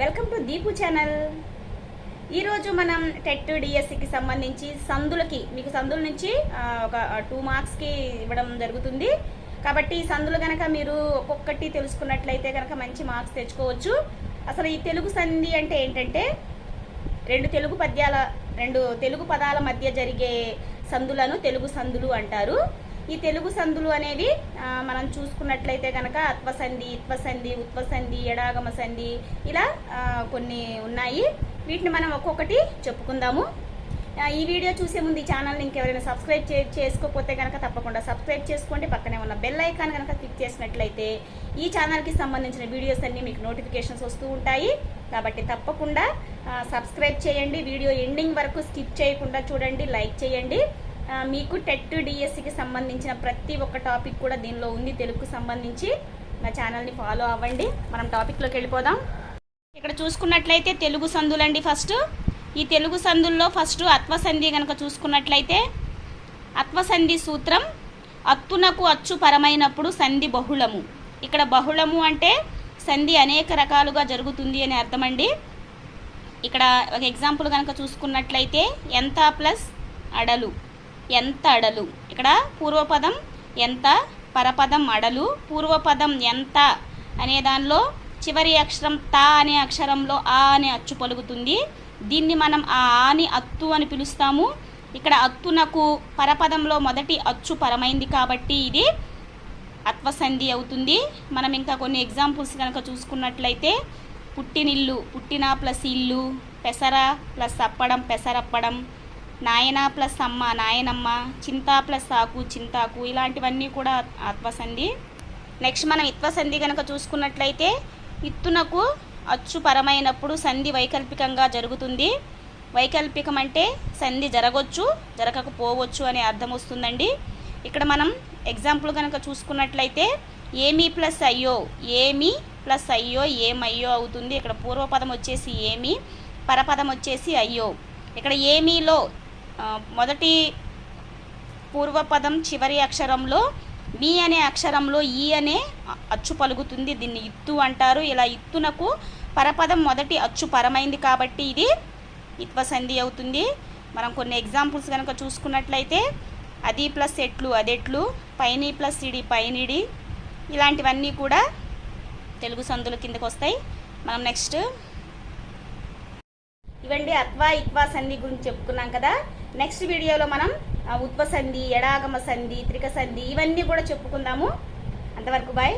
Welcome to Deepu channel. ఈరోజు మనం TET డిఎస్సికి సంబంధించి సందులకి మీకు సందుల నుంచి ఒక టూ మార్క్స్కి ఇవ్వడం జరుగుతుంది. కాబట్టి ఈ సందులు కనుక మీరు ఒక్కొక్కటి తెలుసుకున్నట్లయితే కనుక మంచి మార్క్స్ తెచ్చుకోవచ్చు. అసలు ఈ తెలుగు సంధి అంటే ఏంటంటే రెండు తెలుగు పద్యాల రెండు తెలుగు పదాల మధ్య జరిగే సందులను తెలుగు సందులు అంటారు. ఈ తెలుగు సందులు అనేవి మనం చూసుకున్నట్లయితే కనుక అత్వసంధి ఇత్వసంధి ఉత్వసంధి ఎడాగమ సంధి ఇలా కొన్ని ఉన్నాయి. వీటిని మనం ఒక్కొక్కటి చెప్పుకుందాము. ఈ వీడియో చూసే ముందు ఈ ఛానల్ని ఇంకెవరైనా సబ్స్క్రైబ్ చే చేసుకోకపోతే కనుక తప్పకుండా సబ్స్క్రైబ్ చేసుకోండి. పక్కనే ఉన్న బెల్ ఐకాన్ కనుక క్లిక్ చేసినట్లయితే ఈ ఛానల్కి సంబంధించిన వీడియోస్ అన్నీ మీకు నోటిఫికేషన్స్ వస్తూ ఉంటాయి. కాబట్టి తప్పకుండా సబ్స్క్రైబ్ చేయండి. వీడియో ఎండింగ్ వరకు స్కిప్ చేయకుండా చూడండి లైక్ చేయండి. మీకు టెట్ డిఎస్సికి సంబంధించిన ప్రతి ఒక్క టాపిక్ కూడా దీనిలో ఉంది తెలుగుకు సంబంధించి. నా ఛానల్ని ఫాలో అవ్వండి. మనం టాపిక్లోకి వెళ్ళిపోదాం. ఇక్కడ చూసుకున్నట్లయితే తెలుగు సందులండి ఫస్ట్. ఈ తెలుగు సందుల్లో ఫస్ట్ అత్వసంధి కనుక చూసుకున్నట్లయితే అత్వసంధి సూత్రం అత్తునకు అచ్చు పరమైనప్పుడు సంధి బహుళము. ఇక్కడ బహుళము అంటే సంధి అనేక రకాలుగా జరుగుతుంది అని అర్థమండి. ఇక్కడ ఒక ఎగ్జాంపుల్ కనుక చూసుకున్నట్లయితే ఎంత ప్లస్ అడలు. ఎంత అడలు? ఇక్కడ పూర్వపదం ఎంత పరపదం అడలు. పూర్వపదం ఎంత అనే దానిలో చివరి అక్షరం తా అనే అక్షరంలో ఆ అనే అచ్చు పలుకుతుంది. దీన్ని మనం ఆ ఆని అత్తు అని పిలుస్తాము. ఇక్కడ అత్తునకు పరపదంలో మొదటి అచ్చు పరమైంది కాబట్టి ఇది అత్వసంధి అవుతుంది. మనం ఇంకా కొన్ని ఎగ్జాంపుల్స్ కనుక చూసుకున్నట్లయితే పుట్టినిల్లు పుట్టిన ప్లస్ ఇల్లు పెసర ప్లస్ అప్పడం పెసరప్పడం నాయన ప్లస్ అమ్మ నాయనమ్మ చింత ప్లస్ ఆకు చింతాకు ఇలాంటివన్నీ కూడా ఆత్మసంధి. నెక్స్ట్ మనం ఇత్వసంధి కనుక చూసుకున్నట్లయితే ఇత్తునకు అచ్చు పరమైనప్పుడు సంధి వైకల్పికంగా జరుగుతుంది. వైకల్పికం అంటే సంధి జరగవచ్చు జరగకపోవచ్చు అనే అర్థం వస్తుందండి. ఇక్కడ మనం ఎగ్జాంపుల్ కనుక చూసుకున్నట్లయితే ఏమి ప్లస్ అయ్యో ఏమి ప్లస్ అయ్యో ఏమయ్యో అవుతుంది. ఇక్కడ పూర్వపదం వచ్చేసి ఏమి పరపదం వచ్చేసి అయ్యో. ఇక్కడ ఏమీలో మొదటి పూర్వపదం చివరి అక్షరంలో మీ అనే అక్షరంలో ఈ అనే అచ్చు పలుకుతుంది. దీన్ని ఇత్తు అంటారు. ఇలా ఇత్తునకు పరపదం మొదటి అచ్చు పరమైంది కాబట్టి ఇది ఇత్వసంధి అవుతుంది. మనం కొన్ని ఎగ్జాంపుల్స్ కనుక చూసుకున్నట్లయితే అది ప్లస్ ఎట్లు అదెట్లు పైని ప్లస్ ఇడి పైనిడి ఇలాంటివన్నీ కూడా తెలుగు సందుల కిందకు వస్తాయి. మనం నెక్స్ట్ ఇవండి అత్వా ఇత్వా సంధి గురించి చెప్పుకున్నాం కదా. నెక్స్ట్ వీడియోలో మనం ఉత్ప సంధి ఎడాగమ సంధి త్రిక సంధి ఇవన్నీ కూడా చెప్పుకుందాము. అంతవరకు బాయ్